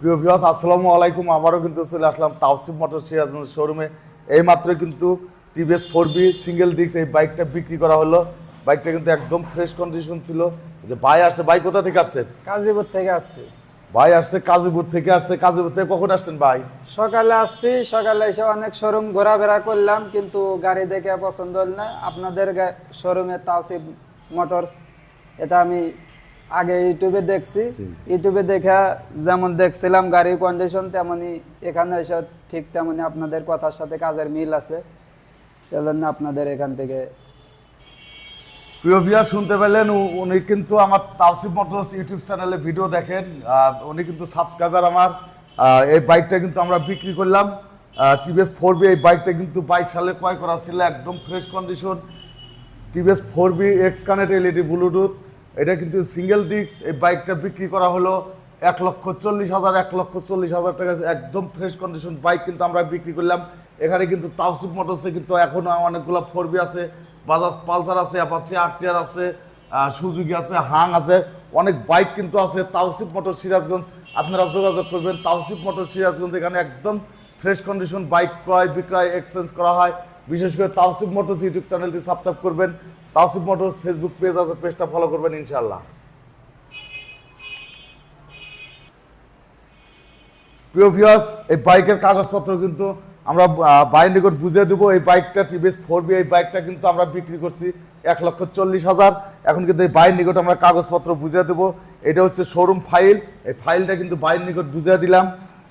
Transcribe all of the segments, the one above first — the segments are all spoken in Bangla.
প্রিয় ভিউয়ার্স আসসালামু আলাইকুম। আবারও কিন্তু চলে আসলাম তাওসিফ মোটর সিরাজগঞ্জ শোরুমে এই মাত্র কিন্তু TVS four V single disc এই বাইকটা বিক্রি করা হলো। বাইকটা কিন্তু একদম ফ্রেশ কন্ডিশন ছিল। যে ভাই আসছে ভাই কোথা থেকে আসছে? কাজীপুর থেকে আসছে। ভাই আসছে কাজীপুর থেকে আসছে কাজীপুর থেকে কখন আসছেন ভাই? সকালে আসছি সকালে এসে অনেক শোরুম ঘোরাফেরা করলাম কিন্তু গাড়ি দেখে পছন্দ হল না। আপনাদের শোরুমে তাওসিফ মোটরস এটা আমি আগে ইউটিউবে দেখছি। ইউটিউবে দেখা যেমন দেখছিলাম গাড়ির কন্ডিশন তেমনই এখানে এসে ঠিক তেমনই আপনাদের কথার সাথে কাজের মিল আছে। সেজন্য আপনাদের এখান থেকে প্রিয় ভিউয়ার শুনতে পেলেন উনি কিন্তু আমার তাওসিফ মোটরস ইউটিউব চ্যানেলে ভিডিও দেখেন। উনি কিন্তু সাবস্ক্রাইবার আমার। এই বাইকটা কিন্তু আমরা বিক্রি করলাম। টিভিএস ফোর বি এই বাইকটা কিন্তু বাইশ সালে ক্রয় করা ছিল একদম fresh condition TVS four V X connect LED bluetooth এটা কিন্তু সিঙ্গেল ডিস্ক এই বাইকটা বিক্রি করা হলো এক লক্ষ চল্লিশ হাজার এক লক্ষ চল্লিশ হাজার টাকা। একদম ফ্রেশ কন্ডিশন বাইক কিন্তু আমরা বিক্রি করলাম। এখানে কিন্তু তাওসিফ মোটরসে কিন্তু এখনও অনেকগুলো ফোর বি আছে বাজাজ পালসার আছে অ্যাপাচি আরটিআর আছে সুজুকি আছে হাং আছে, অনেক বাইক কিন্তু আছে তাওসিফ মোটর সিরাজগঞ্জ। আপনারা যোগাযোগ করবেন তাওসিফ মোটর সিরাজগঞ্জ এখানে একদম ফ্রেশ কন্ডিশন বাইক ক্রয়, বিক্রয় এক্সচেঞ্জ করা হয়। বিশেষ করে তাওসিফ মোটরস ইউটিউব চ্যানেলটি সাবস্ক্রাইব করবেন। তাওসিফ মোটরস ফেসবুক পেজ আছে, পেজটা ফলো করবেন ইনশাল্লাহ প্রিয় এই বাইকের কাগজপত্র কিন্তু আমরা বাইর নিকট বুঝিয়ে দেবো। এই বাইকটা টিভিএস ফোর বি এই বাইকটা কিন্তু আমরা বিক্রি করছি এক লক্ষ চল্লিশ হাজার। এখন কিন্তু এই বাইর নিকট আমরা কাগজপত্র বুঝিয়ে দেবো। এটা হচ্ছে শোরুম ফাইল এই ফাইলটা কিন্তু বাইর নিকট বুঝিয়ে দিলাম।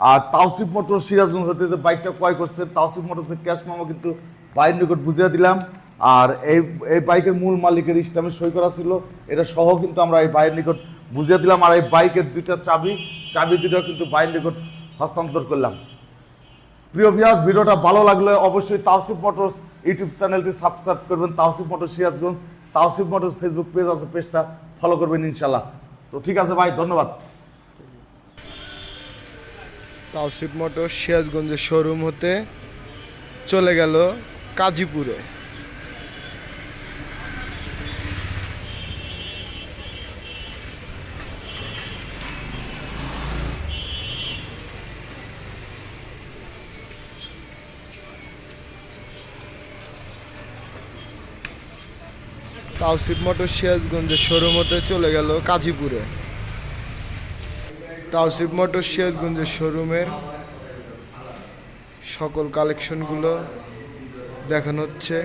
আর তাওসিফ মোটর সিরাজগঞ্জ হতে যে বাইকটা ক্রয় করছে, তাওসিফ মোটরসের ক্যাশ মামা কিন্তু বাইর নিকট বুঝিয়ে দিলাম। আর এই এই বাইকের মূল মালিকের ইসলামে সই করা ছিল। এটা সহ কিন্তু আমরা এই বাইরের নিকট বুঝিয়ে দিলাম আর এই বাইকের দুইটা চাবি চাবি দুটো কিন্তু বাইরের নিকট হস্তান্তর করলাম। প্রিয় ভিউয়ার্স, ভিডিওটা ভালো লাগলে অবশ্যই তাওসিফ মোটরস ইউটিউব চ্যানেলটি সাবস্ক্রাইব করবেন। Tawsif motor Sirajganj, Tawsif motors Facebook page আছে, পেজটা ফলো করবেন ইনশাল্লাহ তো ঠিক আছে ভাই, ধন্যবাদ। তাওসিফ মোটর সিরাজগঞ্জের শোরুম হতে চলে গেল কাজীপুরে। তাওসিফ মোটর সিরাজগঞ্জের শোরুম হতে চলে গেল কাজীপুরে। তাওসিফ মোটর সিরাজগঞ্জের শোরুমের সকল কালেকশনগুলো দেখানো হচ্ছে।